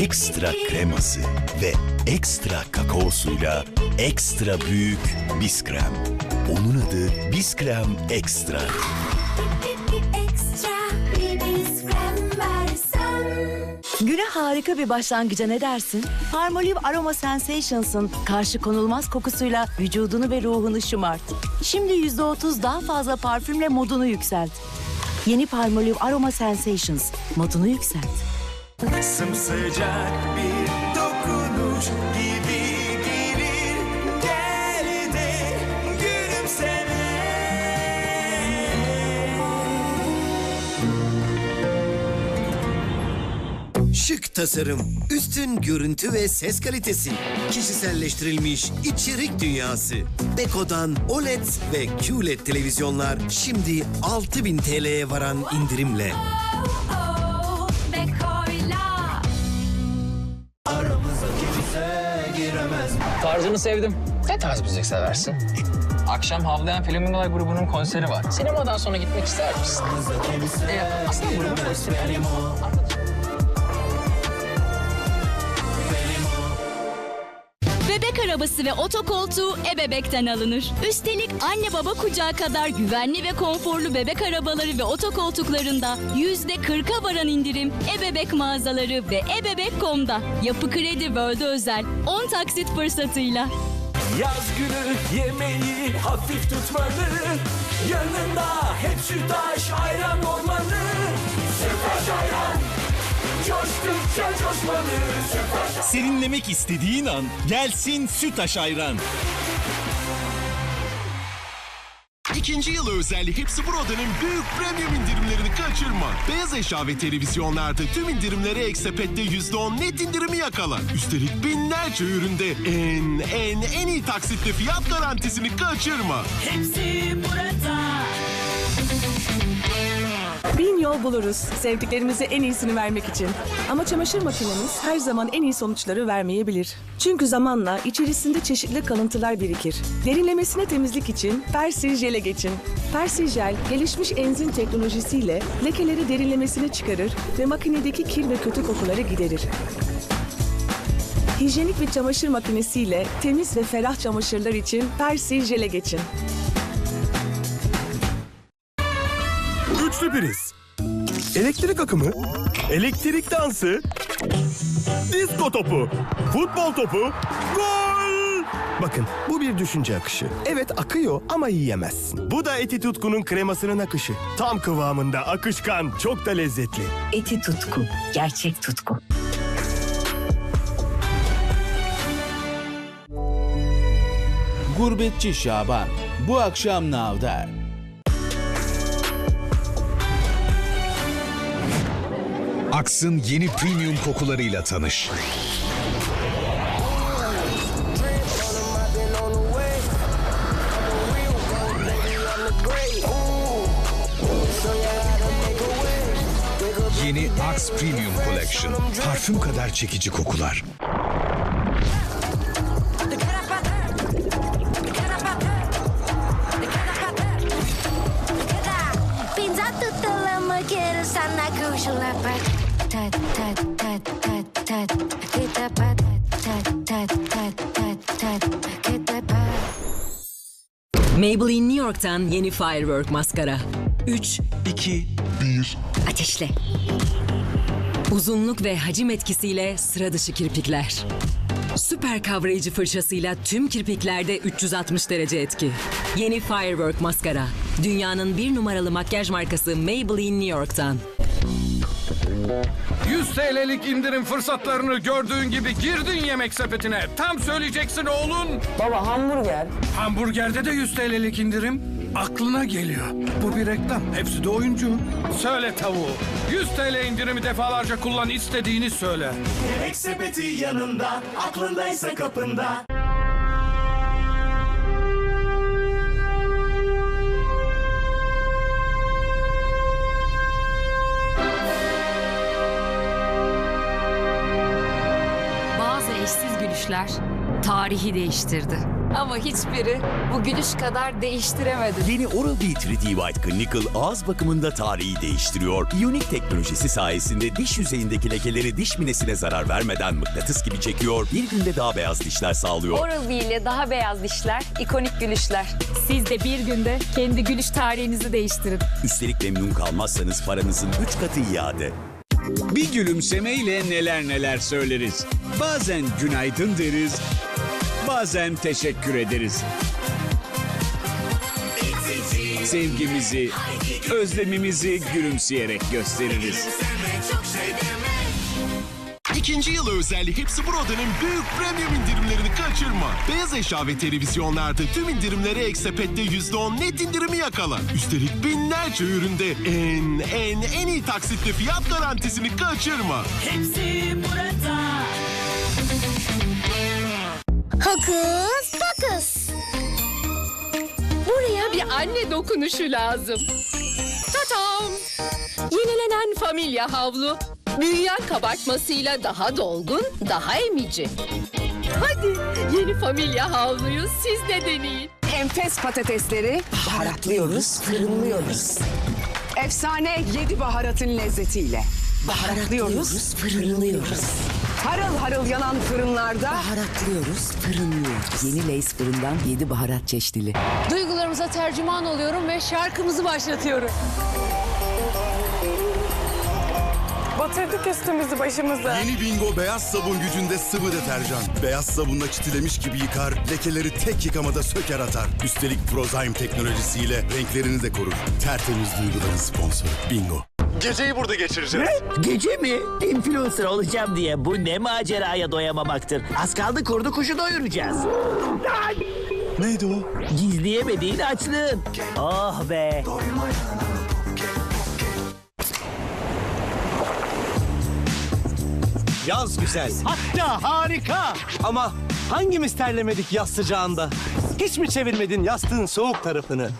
ekstra kreması ve ekstra kakaosuyla ekstra büyük Biskrem. Onun adı Biskrem Ekstra. Güne harika bir başlangıca ne dersin? Palmolive Aroma Sensations'ın karşı konulmaz kokusuyla vücudunu ve ruhunu şımart. Şimdi %30 daha fazla parfümle modunu yükselt. Yeni Palmolive Aroma Sensations. Modunu yükselt. Sımsıcak bir dokunuş gibi gelir Gel de gülümseme Şık tasarım, üstün görüntü ve ses kalitesi, kişiselleştirilmiş içerik dünyası. Beko'dan OLED ve QLED televizyonlar şimdi 6000 TL'ye varan indirimle. Sevdim. Ne tarz müzik seversin? Akşam Havlayan Flamingolar grubunun konseri var. Sinemadan sonra gitmek ister misin? Ee, aslında grubun konseri Arabası ve otokoltuğu ebebekten alınır. Üstelik anne baba kucağı kadar güvenli ve konforlu bebek arabaları ve otokoltuklarında yüzde 40'a varan indirim ebebek mağazaları ve ebebek.com'da. Yapı Kredi World'e özel 10 taksit fırsatıyla. Yaz günü yemeği hafif tutmalı Yanında hep sütaş ayran olmalı Sütaş ayran Coştukça coşmalı Sütaş Serinlemek istediğin an gelsin Sütaş Ayran. İkinci yılı özel Hepsi Burada'nın büyük premium indirimlerini kaçırma. Beyaz eşya ve televizyonlarda tüm indirimlere ek sepette %10 net indirimi yakala. Üstelik binlerce üründe en en en iyi taksitle fiyat garantisini kaçırma. Bin yol buluruz sevdiklerimize en iyisini vermek için. Ama çamaşır makinemiz her zaman en iyi sonuçları vermeyebilir. Çünkü zamanla içerisinde çeşitli kalıntılar birikir. Derinlemesine temizlik için Persil Jel'e geçin. Persil Jel gelişmiş enzim teknolojisiyle lekeleri derinlemesine çıkarır ve makinedeki kir ve kötü kokuları giderir. Hijyenik bir çamaşır makinesiyle temiz ve ferah çamaşırlar için Persil Jel'e geçin. Güçlü priz. Elektrik akımı. Elektrik dansı. Disko topu. Futbol topu. Gol! Bakın bu bir düşünce akışı. Evet akıyor ama yiyemezsin. Bu da Eti Tutku'nun kremasının akışı. Tam kıvamında akışkan, çok da lezzetli. Eti tutku. Gerçek tutku. Gurbetçi Şaban bu akşam Nav'da. Aks'ın yeni premium kokularıyla tanış. Yeni Axe Premium Collection. Parfüm kadar çekici kokular. Pinza lama quiero sana kushla pat Maybelline New York'tan yeni Firework maskara. 3, 2, ateşle. Uzunluk ve hacim etkisiyle sıra dışı kirpikler. Süper kavrayıcı fırçasıyla tüm kirpiklerde 360 derece etki. Yeni Firework maskara. Dünyanın bir numaralı makyaj markası Maybelline New York'tan. 100 TL'lik indirim fırsatlarını gördüğün gibi girdin yemek sepetine. Tam söyleyeceksin oğlun. Baba hamburger. Hamburgerde de 100 TL'lik indirim. Aklına geliyor. Bu bir reklam. Hepsi de oyuncu. Söyle tavuğu. 100 TL indirimi defalarca kullan istediğini söyle. Yemek sepeti yanında Aklındaysa kapında tarihi değiştirdi. Ama hiçbiri bu gülüş kadar değiştiremedi. Yeni Oral-B 3D White Clinical ağız bakımında tarihi değiştiriyor. Unique teknolojisi sayesinde diş yüzeyindeki lekeleri diş minesine zarar vermeden mıknatıs gibi çekiyor. Bir günde daha beyaz dişler sağlıyor. Oral-B ile daha beyaz dişler, ikonik gülüşler. Siz de bir günde kendi gülüş tarihinizi değiştirin. Üstelik memnun kalmazsanız paranızın 3 katı iade. Bir gülümsemeyle neler neler söyleriz. Bazen günaydın deriz, bazen teşekkür ederiz. Sevgimizi, özlemimizi gülümseyerek gösteririz. İkinci yılı özel Hepsi Burada'nın büyük premium indirimlerini kaçırma. Beyaz eşya ve televizyonlarda tüm indirimleri Eksepet'te %10 net indirimi yakala. Üstelik binlerce üründe en en en iyi taksitle fiyat garantisini kaçırma. Hepsi burada. Hokus pokus. Buraya bir anne dokunuşu lazım. Tatam! Yenilenen familya havlu. Büyüyen kabartmasıyla daha dolgun, daha emici. Hadi yeni familya havluyu siz de deneyin. Enfes patatesleri baharatlıyoruz, fırınlıyoruz. Efsane yedi baharatın lezzetiyle. Baharatlıyoruz, fırınlıyoruz. Harıl harıl yanan fırınlarda... Baharatlıyoruz, fırınlıyoruz. Yeni Lays fırından yedi baharat çeşnili. Duygularımıza tercüman oluyorum ve şarkımızı başlatıyorum. Batırdık üstümüzü başımızı. Yeni Bingo beyaz sabun gücünde sıvı deterjan. Beyaz sabunla çitilemiş gibi yıkar, lekeleri tek yıkamada söker atar. Üstelik Prozyme teknolojisiyle renklerini de korur. Tertemiz duyguların sponsoru Bingo. Geceyi burada geçireceğiz. Gece mi? Influencer olacağım diye bu ne maceraya doyamamaktır. Az kaldı kurdu kuşu doyuracağız. Neydi o? Gizleyemediğin açlığın. Oh be. Yaz güzel. Hatta harika. Ama hangimiz terlemedik yaz sıcağında? Hiç mi çevirmedin yastığın soğuk tarafını?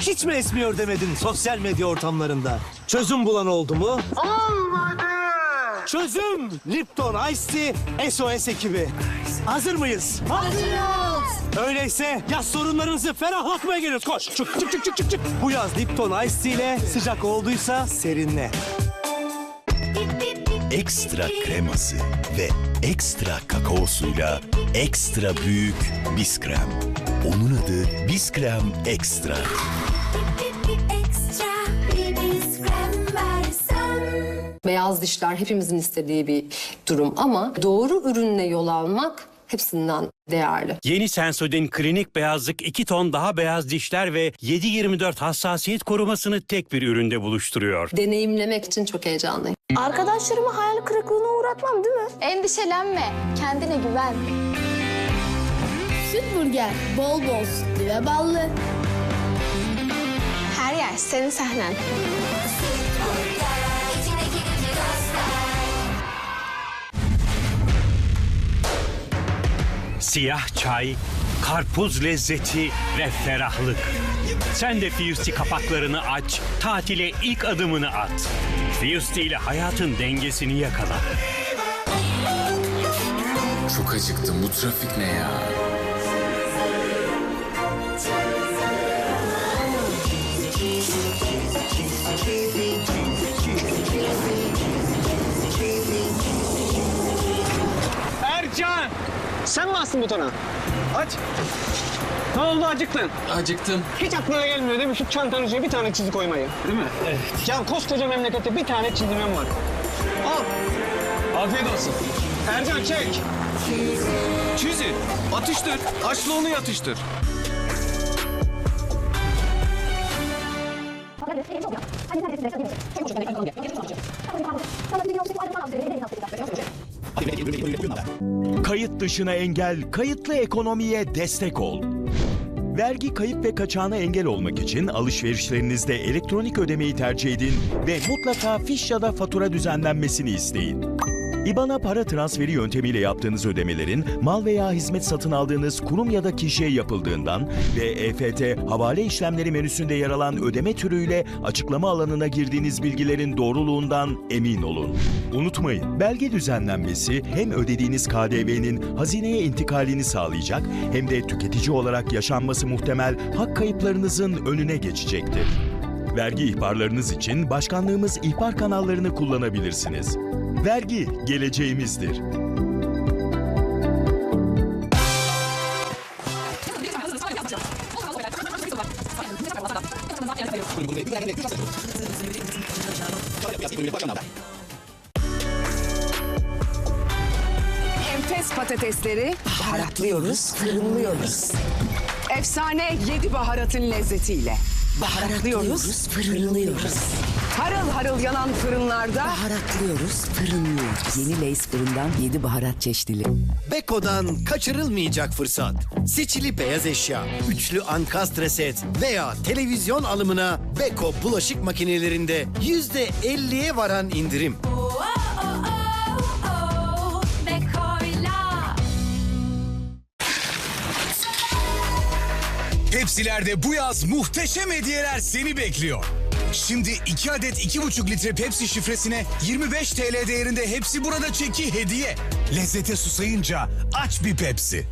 Hiç mi esmiyor demedin sosyal medya ortamlarında? Çözüm bulan oldu mu? Olmadı. Çözüm Lipton Ice Tea SOS ekibi. Hazır mıyız? Hazırız. Öyleyse yaz sorunlarınızı ferahlatmaya geliyoruz. Koş. Çık çık çık çık çık. çık. Bu yaz Lipton Ice Tea ile sıcak olduysa serinle. Ekstra kreması ve ekstra kakaosuyla ekstra büyük Biskrem. Onun adı Biskrem Ekstra. Beyaz dişler hepimizin istediği bir durum ama doğru ürünle yol almak hepsinden değerli. Yeni Sensodyne klinik beyazlık 2 ton daha beyaz dişler ve 7-24 hassasiyet korumasını tek bir üründe buluşturuyor. Deneyimlemek için çok heyecanlıyım. Arkadaşlarımı hayal kırıklığına uğratmam değil mi? Endişelenme. Kendine güven. Süt burger. Bol bol sütlü ve ballı. Her yer senin sahnen. Siyah çay, karpuz lezzeti ve ferahlık. Sen de Fiersti kapaklarını aç, tatile ilk adımını at. Fiersti ile hayatın dengesini yakala. Çok acıktım. Bu trafik ne ya? Sen bastın butona. Aç. Ne oldu acıktın? Acıktım. Hiç aklına gelmiyor değil mi şu çantanın içine bir tane çizik koymayı? Değil mi? Evet. Ya koskoca memlekette bir tane çizimim var. Al. Afiyet olsun. Ercan çek. Çizi. Atıştır. Açlı onu yatıştır. Kayıt dışına engel, kayıtlı ekonomiye destek ol. Vergi kayıp ve kaçağına engel olmak için alışverişlerinizde elektronik ödemeyi tercih edin ve mutlaka fiş ya da fatura düzenlenmesini isteyin. İBAN'a para transferi yöntemiyle yaptığınız ödemelerin mal veya hizmet satın aldığınız kurum ya da kişiye yapıldığından ve EFT havale işlemleri menüsünde yer alan ödeme türüyle açıklama alanına girdiğiniz bilgilerin doğruluğundan emin olun. Unutmayın, belge düzenlenmesi hem ödediğiniz KDV'nin hazineye intikalini sağlayacak hem de tüketici olarak yaşanması muhtemel hak kayıplarınızın önüne geçecektir. Vergi ihbarlarınız için başkanlığımız ihbar kanallarını kullanabilirsiniz. Vergi geleceğimizdir. Enfes patatesleri baharatlıyoruz, fırınlıyoruz. Efsane yedi baharatın lezzetiyle. Baharatlıyoruz, fırınlıyoruz. Harıl harıl yanan fırınlarda Baharatlıyoruz, fırınlıyoruz. Yeni Lays fırından 7 baharat çeşnili. Beko'dan kaçırılmayacak fırsat. Seçili beyaz eşya, üçlü ankastre set veya televizyon alımına Beko bulaşık makinelerinde yüzde 50'ye varan indirim. Pepsi'lerde bu yaz muhteşem hediyeler seni bekliyor. Şimdi 2 adet 2,5 litre Pepsi şifresine 25 TL değerinde hepsi burada çeki hediye. Lezzete susayınca aç bir Pepsi.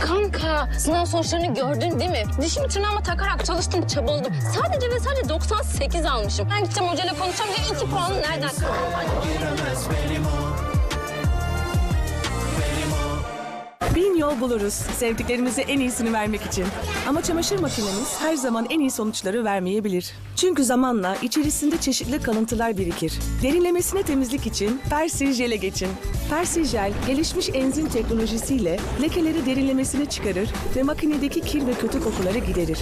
Kanka sınav sonuçlarını gördün değil mi? Dişimi tırnağıma takarak çalıştım çabaladım. Sadece ve sadece 98 almışım. Ben gideceğim hocayla konuşacağım diye 2 puanı nereden Bin yol buluruz sevdiklerimize en iyisini vermek için. Ama çamaşır makinemiz her zaman en iyi sonuçları vermeyebilir. Çünkü zamanla içerisinde çeşitli kalıntılar birikir. Derinlemesine temizlik için Persil Jel'e geçin. Persil Jel, gelişmiş enzim teknolojisiyle lekeleri derinlemesine çıkarır ve makinedeki kir ve kötü kokuları giderir.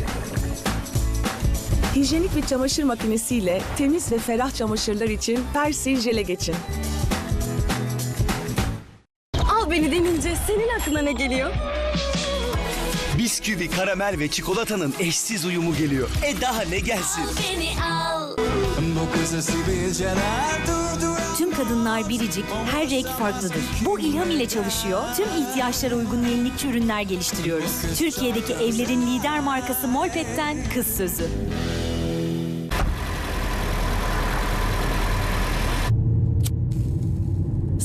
Hijyenik bir çamaşır makinesiyle temiz ve ferah çamaşırlar için Persil Jel'e geçin. Senin aklına ne geliyor? Bisküvi, karamel ve çikolatanın eşsiz uyumu geliyor. E daha ne gelsin? Beni al. Bu kızı sivilceler Tüm kadınlar biricik, her renk farklıdır. Bu ilham ile çalışıyor. Tüm ihtiyaçlara uygun yenilikçi ürünler geliştiriyoruz. Türkiye'deki evlerin lider markası Molpet'ten kız sözü.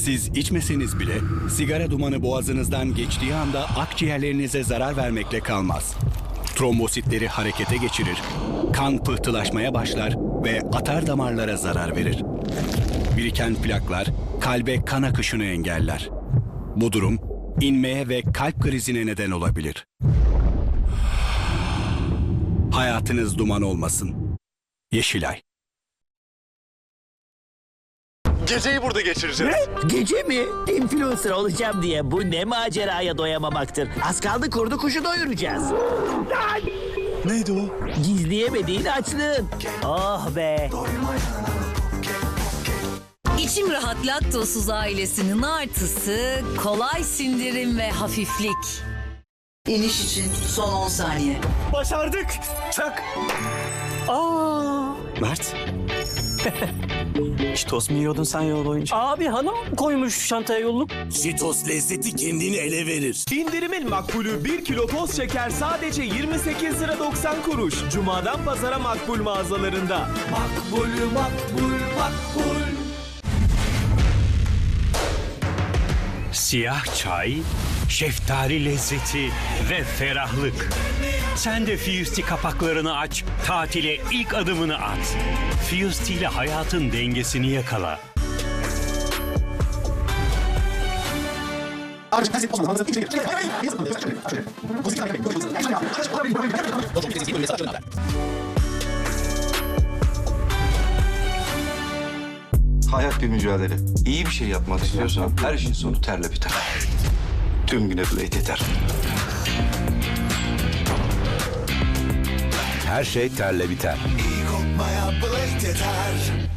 Siz içmeseniz bile sigara dumanı boğazınızdan geçtiği anda akciğerlerinize zarar vermekle kalmaz. Trombositleri harekete geçirir, kan pıhtılaşmaya başlar ve atar damarlara zarar verir. Biriken plaklar kalbe kan akışını engeller. Bu durum inmeye ve kalp krizine neden olabilir. Hayatınız duman olmasın. Yeşilay. Geceyi burada geçireceğiz. Ne? Gece mi? Influencer olacağım diye bu ne maceraya doyamamaktır. Az kaldı kurdu kuşu doyuracağız. Neydi o? Gizleyemediğin açlığın. Oh be. İçim rahat laktozsuz ailesinin artısı kolay sindirim ve hafiflik. İniş için son 10 saniye. Başardık. Çak. Aa. Mert. Çitos mu yiyordun sen yol boyunca? Abi hanım koymuş çantaya yolluk. Çitos lezzeti kendini ele verir. İndirimin makbulü 1 kilo toz şeker sadece 28 lira 90 kuruş. Cuma'dan pazara makbul mağazalarında. Makbulü makbul makbul. Siyah çay, şeftali lezzeti ve ferahlık. Sen de Fusti kapaklarını aç, tatile ilk adımını at. Fusti ile hayatın dengesini yakala. Hayat bir mücadele. İyi bir şey yapmak istiyorsan her işin sonu terle biter. Tüm güne blade eder. Her şey terle biter. İyi kokmaya blade eder.